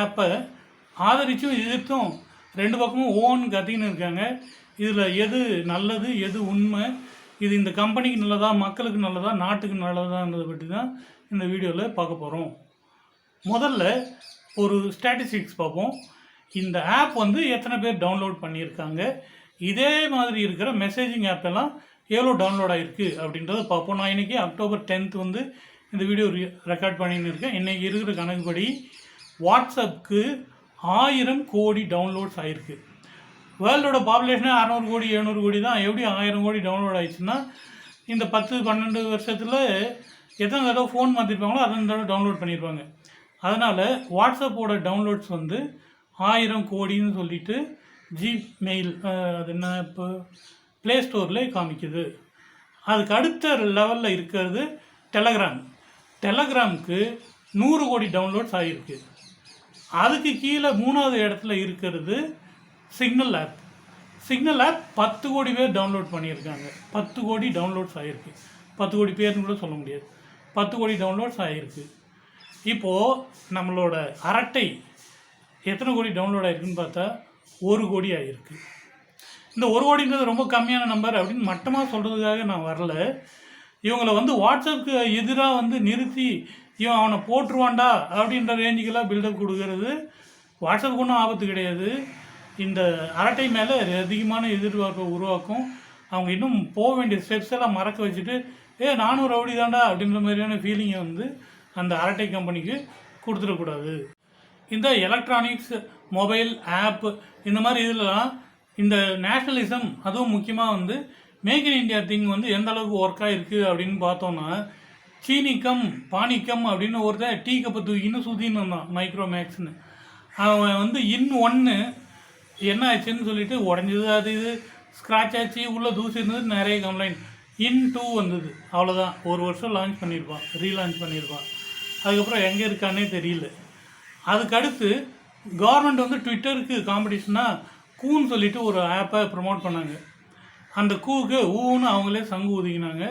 ஆப்பை ஆதரிச்சும் எதிர்த்தும் ரெண்டு பக்கமும் ஓன் கத்தின்னு இருக்காங்க. இதில் எது நல்லது எது உண்மை இது இந்த கம்பெனிக்கு நல்லதா மக்களுக்கு நல்லதா நாட்டுக்கு நல்லதான்றதை பற்றி தான் இந்த வீடியோவில் பார்க்க போகிறோம் முதல்ல ஒரு ஸ்டாட்டிஸ்டிக்ஸ் பார்ப்போம். இந்த ஆப் வந்து எத்தனை பேர் டவுன்லோட் பண்ணியிருக்காங்க? இதே மாதிரி இருக்கிற மெசேஜிங் ஆப் எல்லாம் எவ்வளோ டவுன்லோட் ஆகிருக்கு அப்படின்றத பார்ப்போம். நான் இன்றைக்கி அக்டோபர் டென்த் வந்து இந்த வீடியோ ரெக்கார்ட் பண்ணின்னு இருக்கேன். இன்றைக்கி இருக்கிற கணக்குப்படி வாட்ஸ்அப்புக்கு ஆயிரம் கோடி டவுன்லோட்ஸ் ஆகிருக்கு வேர்ல்டோட பாப்புலேஷனே அறநூறு கோடி எழுநூறு கோடி தான். எப்படி ஆயிரம் கோடி டவுன்லோட் ஆயிடுச்சுன்னா இந்த பத்து பன்னெண்டு வருஷத்தில் எத்தனை தடவை ஃபோன் மாற்றிருப்பாங்களோ அத்தனை தடவை டவுன்லோட் பண்ணியிருப்பாங்க அதனால் வாட்ஸ்அப்போட டவுன்லோட்ஸ் வந்து ஆயிரம் கோடின்னு சொல்லிட்டு ஜிமெயில் அது என்ன இப்போ ப்ளே ஸ்டோரில் காமிக்குது. அதுக்கு அடுத்த லெவலில் இருக்கிறது டெலகிராம் டெலகிராமுக்கு நூறு கோடி டவுன்லோட்ஸ் ஆகிருக்கு அதுக்கு கீழே மூணாவது இடத்துல இருக்கிறது சிக்னல் ஆப் சிக்னல் ஆப் பத்து கோடி பேர் டவுன்லோட் பண்ணியிருக்காங்க. பத்து கோடி டவுன்லோட்ஸ் ஆகிருக்கு பத்து கோடி பேர்னு கூட சொல்ல முடியாது. பத்து கோடி டவுன்லோட்ஸ் ஆகிருக்கு இப்போது நம்மளோட அரட்டை எத்தனை கோடி டவுன்லோட் ஆகிருக்குன்னு பார்த்தா ஒரு கோடி ஆகிருக்கு இந்த ஒரு கோடின்றது ரொம்ப கம்மியான நம்பர் அப்படின்னு மட்டமாக சொல்கிறதுக்காக நான் வரல. இவங்களை வந்து வாட்ஸ்அப்புக்கு எதிராக வந்து நிறுத்தி இவன் அவனை போட்டுருவான்டா அப்படின்ற ரேஞ்சுக்கெல்லாம் பில்டப் கொடுக்கறது. வாட்ஸ்அப்புக்கு ஒன்றும் ஆபத்து கிடையாது. இந்த அரட்டை மேலே அதிகமான எதிர்பார்ப்பை உருவாக்கும். அவங்க இன்னும் போக வேண்டிய ஸ்டெப்ஸ் எல்லாம் மறக்க வச்சுட்டு ஏ நானும் ரவுடி தாண்டா அப்படின்ற மாதிரியான ஃபீலிங்கை வந்து அந்த அரட்டை கம்பெனிக்கு கொடுத்துடக்கூடாது. இந்த எலக்ட்ரானிக்ஸ் மொபைல் ஆப் இந்த மாதிரி இதெல்லாம் இந்த நேஷ்னலிசம் அதுவும் முக்கியமாக வந்து மேக் இன் இந்தியா திங் வந்து எந்த அளவுக்கு ஒர்க்காக இருக்குது அப்படின்னு பார்த்தோன்னா சீனிக்கம் பானிக்கம் அப்படின்னு ஒருத்தன் டீ கப்பை தூக்கின்னு சுதின்னு வந்தான் மைக்ரோமேக்ஸ்னு அவன் வந்து இன் ஒன்று என்ன ஆச்சுன்னு சொல்லிட்டு உடஞ்சது அது இது ஸ்க்ராட்ச் ஆச்சு உள்ளே தூசி இருந்தது நிறைய கம்ப்ளைண்ட் இன் டூ வந்தது அவ்வளோதான் ஒரு வருஷம் லான்ச் பண்ணியிருப்பான் ரீலான்ச் பண்ணியிருப்பான். அதுக்கப்புறம் எங்கே இருக்கானே தெரியல. அதுக்கடுத்து கவர்மெண்ட் வந்து ட்விட்டருக்கு காம்படிஷனாக கூன்னு சொல்லிட்டு ஒரு ஆப்பை ப்ரமோட் பண்ணாங்க. அந்த கூவுக்கு ஊன்னு அவங்களே சங்கு ஊதிக்கினாங்க.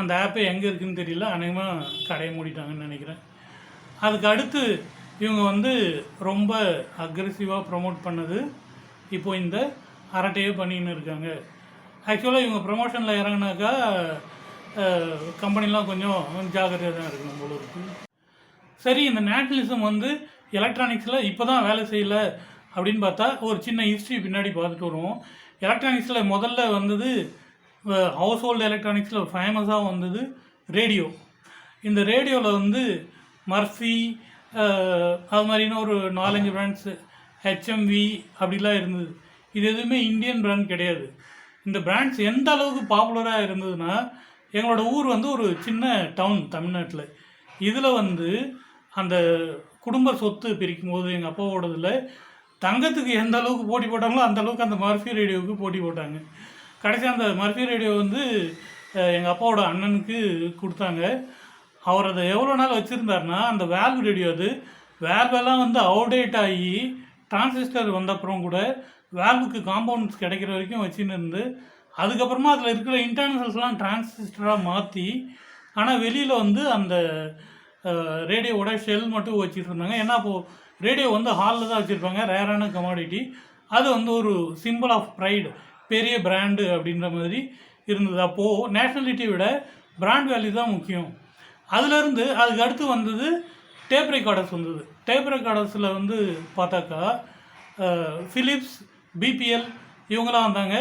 அந்த ஆப்பை எங்கே இருக்குன்னு தெரியல. அநேகமாக கடையை மூடிட்டாங்கன்னு நினைக்கிறேன். அதுக்கு அடுத்து இவங்க வந்து ரொம்ப அக்ரெசிவாக ப்ரொமோட் பண்ணது இப்போ இந்த அரட்டையே பண்ணின்னு இருக்காங்க. ஆக்சுவலாக இவங்க ப்ரமோஷனில் இறங்கினாக்கா கம்பெனிலாம் கொஞ்சம் ஜாக்கிரதையாக தான் இருக்கணும் போல சரி இந்த நேஷனலிசம் வந்து எலக்ட்ரானிக்ஸில் இப்போ தான் வேலை செய்யலை அப்படின்னு பார்த்தா ஒரு சின்ன ஹிஸ்ட்ரி பின்னாடி பார்த்துட்டு வருவோம். எலக்ட்ரானிக்ஸில் முதல்ல வந்தது ஹவுஸ் ஹோல்டு எலக்ட்ரானிக்ஸில் ஃபேமஸாக வந்தது ரேடியோ இந்த ரேடியோவில் வந்து மர்ஃபி அது மாதிரின்னு ஒரு நாலஞ்சு பிராண்ட்ஸு ஹெச்எம்வி அப்படிலாம் இருந்தது. இது எதுவுமே இந்தியன் பிராண்ட் கிடையாது. இந்த பிராண்ட்ஸ் எந்த அளவுக்கு பாப்புலராக இருந்ததுன்னா எங்களோட ஊர் வந்து ஒரு சின்ன டவுன் தமிழ்நாட்டில். இதில் வந்து அந்த குடும்ப சொத்து பிரிக்கும் போது எங்கள் அப்பாவோடதில் தங்கத்துக்கு எந்த அளவுக்கு போட்டி போட்டாங்களோ அந்த அளவுக்கு அந்த மர்ஃபி ரேடியோவுக்கு போட்டி போட்டாங்க. கடைசி அந்த மர்ஃபி ரேடியோ வந்து எங்கள் அப்பாவோட அண்ணனுக்கு கொடுத்தாங்க. அவர் அதை எவ்வளோ நாள் வச்சுருந்தாருன்னா அந்த வேல்வ் ரேடியோ அது வேல்வெல்லாம் வந்து அவுடேட் ஆகி டிரான்சிஸ்டர் வந்தப்புறம் கூட வேல்வுக்கு காம்பவுண்ட்ஸ் கிடைக்கிற வரைக்கும் வச்சுன்னு இருந்து அதுக்கப்புறமா அதில் இருக்கிற இன்டர்னல்ஸ்லாம் டிரான்சிஸ்டராக மாற்றி ஆனால் வெளியில் வந்து அந்த ரேடியோவோட ஷெல் மட்டும் வச்சுட்டு இருந்தாங்க. ஏன்னா அப்போது ரேடியோ வந்து ஹாலில் தான் வச்சுருப்பாங்க ரேரான கமாடிட்டி அது வந்து ஒரு சிம்பிள் ஆஃப் ப்ரைடு பெரிய பிராண்டு அப்படின்ற மாதிரி இருந்தது. அப்போது நேஷ்னலிட்டியை விட பிராண்ட் வேல்யூ தான் முக்கியம். அதுலேருந்து அதுக்கு அடுத்து வந்தது டேப் ரெக்கார்டர்ஸ் வந்தது. டேப் ரெக்கார்டர்ஸில் வந்து பார்த்தாக்கா ஃபிலிப்ஸ் பிபிஎல் இவங்களாம் வந்தாங்க.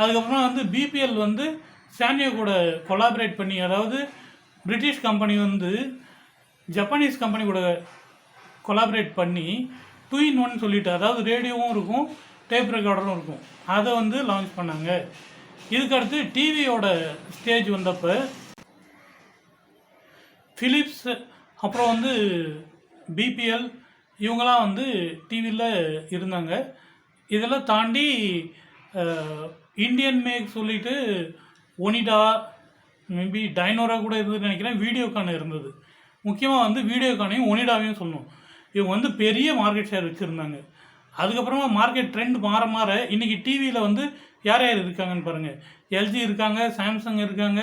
அதுக்கப்புறம் வந்து பிபிஎல் வந்து சானியோ கூட கொலாபரேட் பண்ணி அதாவது பிரிட்டிஷ் கம்பெனி வந்து ஜப்பானீஸ் கம்பெனி கூட கொலாபரேட் பண்ணி டூ இன் ஒன் சொல்லிட்டு அதாவது ரேடியோவும் இருக்கும் டேப் ரெக்கார்டரும் இருக்கும். அதை வந்து லான்ச் பண்ணாங்க. இதுக்கடுத்து டிவியோட ஸ்டேஜ் வந்தப்போ ஃபிலிப்ஸ் அப்புறம் வந்து பிபிஎல் இவங்களாம் வந்து டிவியில் இருந்தாங்க. இதெல்லாம் தாண்டி இந்தியன் மேக் சொல்லிட்டு ஒனிடா மேபி டைனோரா கூட இருந்ததுன்னு நினைக்கிறேன். வீடியோக்கான இருந்தது. முக்கியமாக வந்து வீடியோக்கானையும் ஒனிடாவையும் சொல்லணும் இவங்க வந்து பெரிய மார்க்கெட் ஷேர் வச்சுருந்தாங்க. அதுக்கப்புறமா மார்க்கெட் ட்ரெண்ட் மாற மாற இன்றைக்கி டிவியில் வந்து யார் யார் இருக்காங்கன்னு பாருங்கள் எல்ஜி இருக்காங்க சாம்சங் இருக்காங்க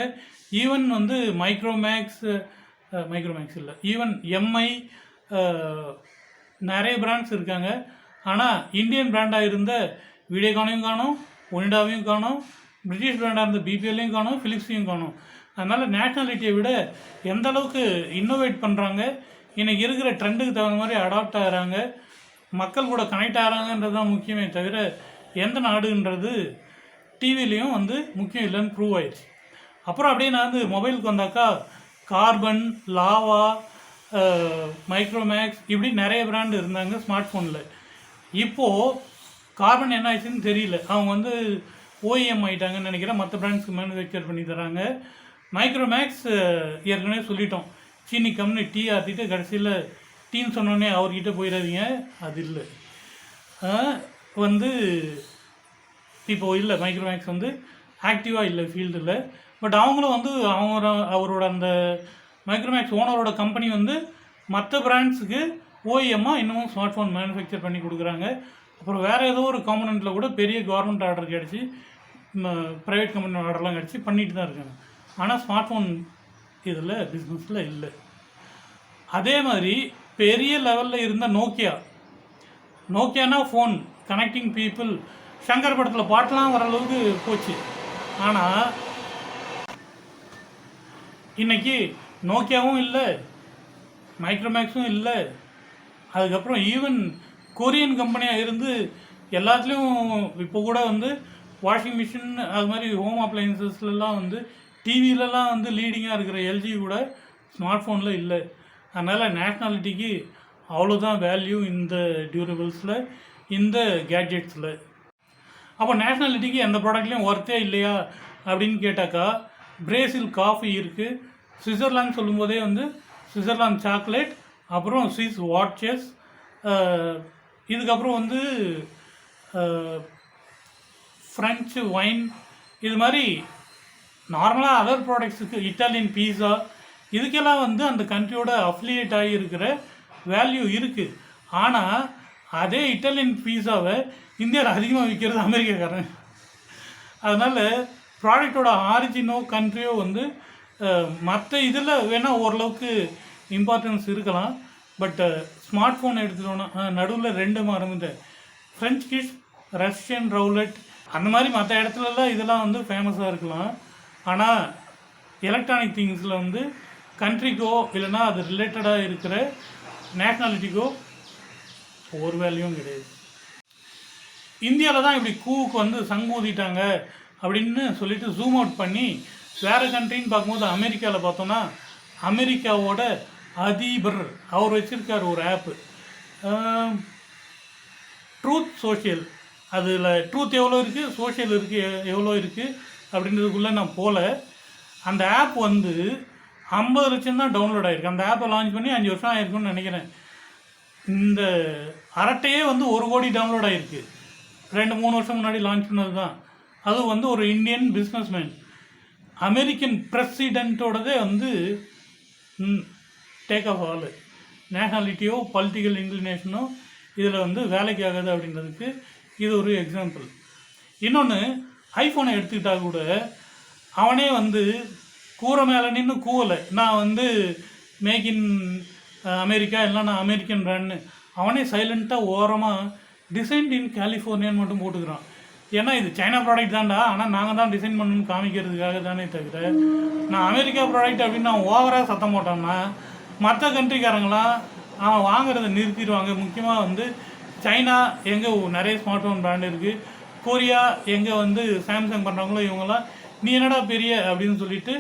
ஈவன் வந்து மைக்ரோமேக்ஸ் மைக்ரோமேக்ஸ் இல்லை. ஈவன் எம்ஐ நிறைய பிராண்ட்ஸ் இருக்காங்க. ஆனால் இந்தியன் பிராண்டாக இருந்த வீடியோகானையும் காணும் ஒனிடாவையும் காணும் பிரிட்டிஷ் பிராண்டாக இருந்த பிபிஎல்லையும் காணும் ஃபிலிப்ஸையும் காணும். அதனால் நேஷ்னாலிட்டியை விட எந்த அளவுக்கு இன்னோவேட் பண்ணுறாங்க இன்றைக்கி இருக்கிற ட்ரெண்டுக்கு தகுந்த மாதிரி அடாப்ட் ஆகிறாங்க மக்கள் கூட கனெக்ட் ஆகிறாங்கன்றது தான் முக்கியமே தவிர எந்த நாடுன்றது டிவிலையும் வந்து முக்கியம் இல்லைன்னு ப்ரூவ் ஆயிடுச்சு. அப்புறம் அப்படியே நான் வந்து மொபைலுக்கு வந்தாக்கா கார்பன் லாவா மைக்ரோமேக்ஸ் இப்படி நிறைய பிராண்ட் இருந்தாங்க ஸ்மார்ட் ஃபோனில் இப்போது கார்பன் என்ன ஆயிடுச்சுன்னு தெரியல. அவங்க வந்து ஓஇஎம் ஆயிட்டாங்கன்னு நினைக்கிறேன். மற்ற பிராண்ட்ஸ்க்கு மேனுஃபேக்சர் பண்ணி தராங்க. மைக்ரோமேக்ஸ் ஏற்கனவே சொல்லிட்டோம். சீனி கம்பெனி டீ ஆற்றிட்டு கடைசியில் டீன்னு சொன்னோடனே அவர்கிட்ட போயிடாதீங்க. அது இல்லை. வந்து இப்போது இல்லை மைக்ரோமேக்ஸ் வந்து ஆக்டிவாக இல்லை ஃபீல்டில் பட் அவங்களும் வந்து அவங்க அவரோட அந்த மைக்ரோமேக்ஸ் ஓனரோட கம்பெனி வந்து மற்ற பிராண்ட்ஸுக்கு ஓஎம்மாக இன்னமும் ஸ்மார்ட் ஃபோன் மேனுஃபேக்சர் பண்ணி கொடுக்குறாங்க. அப்புறம் வேறு ஏதோ ஒரு காம்பனண்ட்டில் கூட பெரிய கவர்மெண்ட் ஆர்டர் கிடச்சி ப்ரைவேட் கம்பெனி ஆர்டர்லாம் கிடச்சி பண்ணிட்டு தான் இருக்காங்க. ஆனால் ஸ்மார்ட் ஃபோன் இதில் பிஸ்னஸில் இல்லை. அதே மாதிரி பெரிய லெவலில் இருந்த நோக்கியா நோக்கியானா ஃபோன் கனெக்டிங் பீப்புள் சங்கர் படத்தில் பாட்டெலாம் வர அளவுக்கு போச்சு. ஆனால் இன்னைக்கு நோக்கியாவும் இல்லை மைக்ரோமேக்ஸும் இல்லை அதுக்கப்புறம் ஈவன் கொரியன் கம்பெனியாக இருந்து எல்லாத்துலேயும் இப்போ கூட வந்து வாஷிங் மிஷின் அது மாதிரி ஹோம் அப்ளையன்சஸ்லலாம் வந்து டிவிலலாம் வந்து லீடிங்காக இருக்கிற எல்ஜி கூட ஸ்மார்ட் ஃபோனில் இல்லை. அதனால் நேஷ்னாலிட்டிக்கு அவ்வளோதான் வேல்யூ இந்த டியூரபிள்ஸில் இந்த கேட்ஜெட்ஸில் அப்போ நேஷ்னாலிட்டிக்கு எந்த ப்ராடக்ட்லையும் ஒர்த்தே இல்லையா அப்படின்னு கேட்டாக்கா பிரேசில் காஃபி இருக்குது சுவிட்சர்லாந்து சொல்லும்போதே வந்து சுவிட்சர்லாந்து சாக்லேட் அப்புறம் ஸ்விஸ் வாட்சஸ் இதுக்கப்புறம் வந்து ஃப்ரெஞ்சு ஒயின் இது மாதிரி நார்மலாக அதர் ப்ராடக்ட்ஸுக்கு இட்டாலியன் பீஸா இதுக்கெல்லாம் வந்து அந்த கண்ட்ரியோட அஃபிலியேட் ஆகி இருக்கிற வேல்யூ இருக்குது ஆனால் அதே இட்டாலியன் பீஸாவை இந்தியாவில் அதிகமாக விற்கிறது அமெரிக்காக்காரன். அதனால் ப்ராடக்டோட ஆரிஜினோ கண்ட்ரியோ வந்து மற்ற இதில் வேணால் ஓரளவுக்கு இம்பார்ட்டன்ஸ் இருக்கலாம். பட்டு ஸ்மார்ட் ஃபோன் எடுத்துட்டோன்னா நடுவில் ரெண்டு மறந்துட்டேன் ஃப்ரெஞ்ச் கிஷ் ரஷ்யன் ரவுலட் அந்த மாதிரி மற்ற இடத்துலலாம் இதெல்லாம் வந்து ஃபேமஸாக இருக்கலாம். ஆனால் எலக்ட்ரானிக் திங்ஸில் வந்து கண்ட்ரிக்கோ இல்லைன்னா அது ரிலேட்டடாக இருக்கிற நேஷ்னாலிட்டிக்கோ ஒரு வேல்யூவும் கிடையாது. இந்தியாவில் தான் இப்படி கூவுக்கு வந்து சங்கூதிட்டாங்க அப்படின்னு சொல்லிட்டு ஜூம் அவுட் பண்ணி வேறு கண்ட்ரின்னு பார்க்கும்போது அமெரிக்காவில் பார்த்தோன்னா அமெரிக்காவோட அதிபர் அவர் வச்சுருக்கார் ஒரு ஆப்பு ட்ரூத் சோஷியல் அதில் ட்ரூத் எவ்வளோ இருக்குது சோஷியல் இருக்குது எவ்வளோ இருக்குது அப்படின்றதுக்குள்ளே நான் போகல அந்த ஆப் வந்து ஐம்பது லட்சம் தான் டவுன்லோட் ஆகிருக்கு அந்த ஆப்பை லான்ச் பண்ணி அஞ்சு வருஷம் ஆகிருக்குன்னு நினைக்கிறேன். இந்த அரட்டையே வந்து ஒரு கோடி டவுன்லோட் ஆகிருக்கு ரெண்டு மூணு வருஷம் முன்னாடி லான்ச் பண்ணது தான் அதுவும் வந்து ஒரு இந்தியன் பிஸ்னஸ்மேன் அமெரிக்கன் பிரசிடென்ட்டோடதே வந்து டேக் ஆஃப் ஆல் நேஷனாலிட்டியோ பொலிட்டிக்கல் இன்க்ளினேஷனோ இதில் வந்து வேலைக்கு ஆகாது அப்படின்றதுக்கு இது ஒரு எக்ஸாம்பிள் இன்னொன்று ஐஃபோனை எடுத்துக்கிட்டால் கூட அவனே வந்து கூரை மேலே நின்று கூவலை. நான் வந்து மேக் இன் அமெரிக்கா இல்லை நான் அமெரிக்கன் பிராண்ட்னு அவனே சைலண்ட்டாக ஓரமாக டிசைன்ட் இன் கலிஃபோர்னியான்னு மட்டும் போட்டுக்கிறான். ஏன்னா இது சைனா ப்ராடக்ட் தான்டா. ஆனால் நாங்கள் தான் டிசைன் பண்ணணும்னு காமிக்கிறதுக்காக தானே தவிர நான் அமெரிக்கா ப்ராடக்ட் அப்படின்னு நான் ஓவராக சத்தம் போட்டோம்னா மற்ற கண்ட்ரிக்காரங்களாம் அவன் வாங்குறத நிறுத்திடுவாங்க. முக்கியமாக வந்து சைனா எங்கே நிறைய ஸ்மார்ட் ஃபோன் பிராண்ட் இருக்குது கொரியா எங்கே வந்து சாம்சங் பண்ணுறாங்களோ இவங்கெல்லாம் நீ என்னடா பெரிய? அப்படின்னு சொல்லிட்டு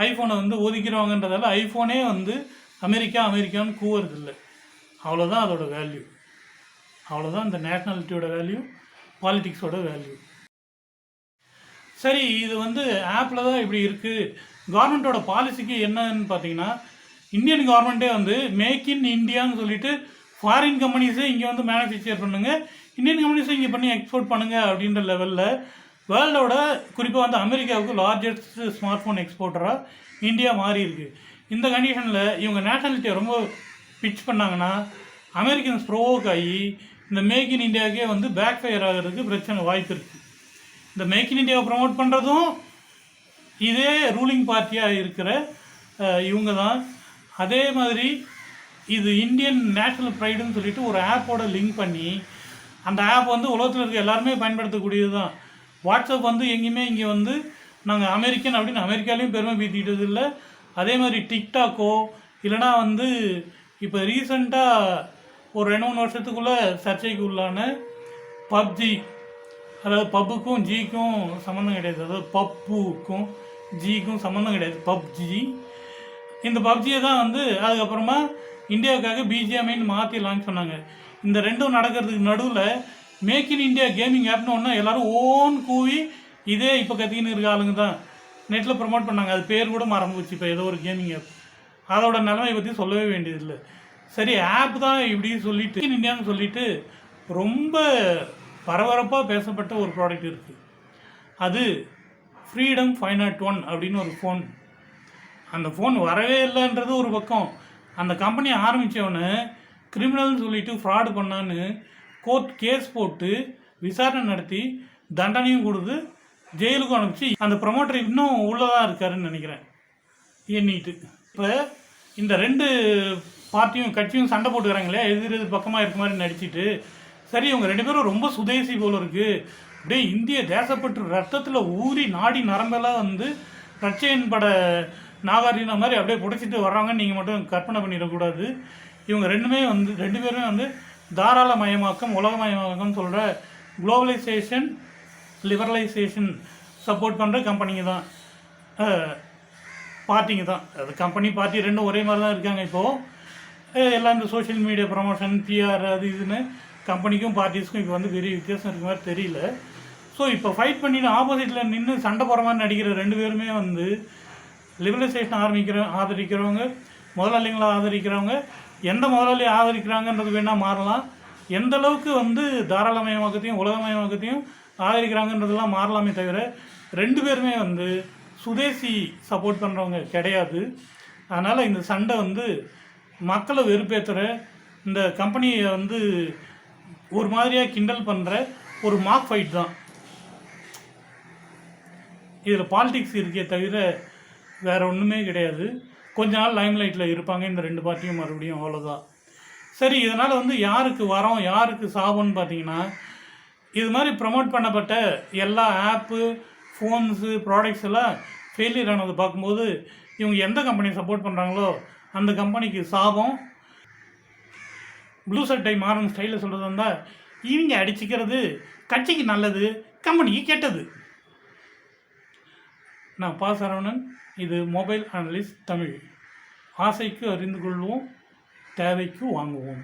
ஐஃபோனை வந்து ஒதுக்கிறவங்கன்றதால ஐஃபோனே வந்து அமெரிக்கா அமெரிக்கான்னு கூவுறது இல்லை அவ்வளோதான் அதோட வேல்யூ அவ்வளோதான் இந்த நேஷ்னாலிட்டியோட வேல்யூ பாலிட்டிக்ஸோட வேல்யூ சரி இது வந்து ஆப்பில் தான் இப்படி இருக்குது கவர்மெண்ட்டோட பாலிசிக்கு என்னன்னு பார்த்தீங்கன்னா இந்தியன் கவர்மெண்ட்டே வந்து மேக் இன் இந்தியான்னு சொல்லிட்டு ஃபாரின் கம்பெனிஸே இங்கே வந்து மேனுஃபேக்சர் பண்ணுங்கள் இந்தியன் கம்பெனிஸும் இங்கே பண்ணி எக்ஸ்போர்ட் பண்ணுங்க அப்படின்ற லெவலில் வேர்ல்டோட குறிப்பாக வந்து அமெரிக்காவுக்கு லார்ஜஸ்ட் ஸ்மார்ட் ஃபோன் எக்ஸ்போர்ட்டராக இந்தியா மாறி இருக்கு. இந்த கண்டிஷனில் இவங்க நேஷனாலிட்டியை ரொம்ப பிச் பண்ணாங்கன்னா அமெரிக்கன்ஸ் ப்ரோவோக் ஆகி இந்த மேக் இன் இந்தியாவுக்கே வந்து பேக் ஃபயர் ஆகிறதுக்கு பிரச்சனை வாய்ப்பு இருக்குது இந்த மேக் இன் இந்தியாவை ப்ரமோட் பண்ணுறதும் இதே ரூலிங் பார்ட்டியாக இருக்கிற இவங்க தான் அதே மாதிரி இது இந்தியன் நேஷனல் ப்ரைடுன்னு சொல்லிட்டு ஒரு ஆப்போட லிங்க் பண்ணி அந்த ஆப் வந்து உலகத்தில் இருக்க எல்லாருமே பயன்படுத்தக்கூடியது தான் வாட்ஸ்அப் வந்து எங்கேயுமே இங்கே வந்து நாங்கள் அமெரிக்கன் அப்படின்னு அமெரிக்காலையும் பெருமை பீத்திக்கிட்டது இல்லை. அதே மாதிரி டிக்டாக்கோ இல்லைனா வந்து இப்போ ரீசண்டாக ஒரு ரெண்டு மூணு வருஷத்துக்குள்ளே சர்ச்சைக்கு உள்ளான பப்ஜி அதாவது பப்புக்கும் ஜிக்கும் சம்மந்தம் கிடையாது. அதாவது பப்புக்கும் ஜிக்கும் சம்மந்தம் கிடையாது. பப்ஜி. இந்த பப்ஜியை தான் வந்து அதுக்கப்புறமா இந்தியாவுக்காக பிஜிஎம்ஐன்னு மாற்றி லான்ச் பண்ணாங்க. இந்த ரெண்டும் நடக்கிறதுக்கு நடுவில் மேக் இன் இந்தியா கேமிங் ஆப்னு ஒன்று எல்லோரும் ஓன் கூவி இதே இப்போ கத்திக்கின்னு இருக்க ஆளுங்க தான். நெட்டில் ப்ரொமோட் பண்ணாங்க. அது பேர் கூட மறந்து இப்போ ஏதோ ஒரு கேமிங் ஆப் அதோட நிலைமை பற்றி சொல்லவே வேண்டியதில்லை. சரி ஆப் தான் இப்படி சொல்லிட்டு இன் இந்தியான்னு சொல்லிட்டு ரொம்ப பரபரப்பாக பேசப்பட்ட ஒரு ப்ராடக்ட் இருக்குது அது ஃப்ரீடம் ஃபைவ் நாட் ஒன் அப்படின்னு ஒரு ஃபோன் அந்த ஃபோன் வரவே இல்லைன்றது ஒரு பக்கம். அந்த கம்பெனி ஆரம்பித்தவனு கிரிமினல்னு சொல்லிட்டு ஃப்ராடு பண்ணான்னு கோர்ட் கேஸ் போட்டு விசாரணை நடத்தி தண்டனையும் கொடுத்து ஜெயிலுக்கும் அனுப்பிச்சு அந்த ப்ரொமோட்டர் இன்னும் உள்ளதாக இருக்காருன்னு நினைக்கிறேன். எண்ணிட்டு. இப்போ இந்த ரெண்டு பார்ட்டியும் கட்சியும் சண்டை போட்டுக்கிறாங்களே எதிர் எதிர் பக்கமாக இருக்க மாதிரி நடிச்சிட்டு. சரி இவங்க ரெண்டு பேரும் ரொம்ப சுதேசி போல இருக்குது அப்படியே இந்திய தேசப்பற்று ரத்தத்தில் ஊறி நாடி நரம்பெல்லாம் வந்து ரட்சையன் பட நாகாரின மாதிரி அப்படியே பிடிச்சிட்டு வர்றாங்கன்னு நீங்கள் மட்டும் கற்பனை பண்ணிடக்கூடாது. இவங்க ரெண்டுமே வந்து ரெண்டு பேருமே வந்து தாராளமயமாக்கம் உலகமயமாக்கம் சொல்கிற குளோபலைசேஷன் லிபரலைசேஷன் சப்போர்ட் பண்ணுற கம்பெனிங்க தான். பார்ட்டிங்க தான். அது கம்பெனி பார்ட்டி ரெண்டும் ஒரே மாதிரி தான் இருக்காங்க இப்போது எல்லாம் இந்த சோஷியல் மீடியா ப்ரமோஷன் பிஆர் அது இதுன்னு கம்பெனிக்கும் பார்ட்டிஸ்க்கும் இப்போ வந்து பெரிய வித்தியாசம் இருக்க மாதிரி தெரியல. ஸோ இப்போ ஃபைட் பண்ணிட்டு ஆப்போசிட்டில் நின்று சண்டை போகிற மாதிரி நடிக்கிற ரெண்டு பேருமே வந்து லிபரலைசேஷன் ஆரம்பிக்கிற ஆதரிக்கிறவங்க முதலாளிங்களை ஆதரிக்கிறவங்க எந்த முதலாளி ஆதரிக்கிறாங்கன்றது வேணால் மாறலாம். எந்த அளவுக்கு வந்து தாராளமயமாக்கத்தையும் உலகமயமாக்கத்தையும் ஆதரிக்கிறாங்கன்றதெல்லாம் மாறலாமே தவிர ரெண்டு பேருமே வந்து சுதேசி சப்போர்ட் பண்ணுறவங்க கிடையாது. அதனால் இந்த சண்டை வந்து மக்களை வெறுப்பேற்றுற இந்த கம்பெனியை வந்து ஒரு மாதிரியாக கிண்டல் பண்ணுற ஒரு மார்க் ஃபைட் தான். இதில் பாலிடிக்ஸ் இருக்கே தவிர வேறு ஒன்றுமே கிடையாது. கொஞ்ச நாள் லைம் லைட்டில் இருப்பாங்க. இந்த ரெண்டு பார்ட்டியும் மறுபடியும் அவ்வளோதான் சரி இதனால் வந்து யாருக்கு வரோம் யாருக்கு சாபம்னு பார்த்தீங்கன்னா இது மாதிரி ப்ரமோட் பண்ணப்பட்ட எல்லா ஆப்பு ஃபோன்ஸு ப்ராடக்ட்ஸ் எல்லாம் ஃபெயிலியர் ஆனதை பார்க்கும்போது இவங்க எந்த கம்பெனியை சப்போர்ட் பண்ணுறாங்களோ அந்த கம்பெனிக்கு சாபம். ப்ளூ சட்டை மாறும் ஸ்டைலில் சொல்கிறது இருந்தால் இவங்க அடிச்சுக்கிறது கட்சிக்கு நல்லது கம்பெனிக்கு கெட்டது. நான் பா சரவணன். இது மொபைல் அனலிஸ்ட் தமிழ். ஆசைக்கு அறிந்து கொள்வோம் தேவைக்கு வாங்குவோம்.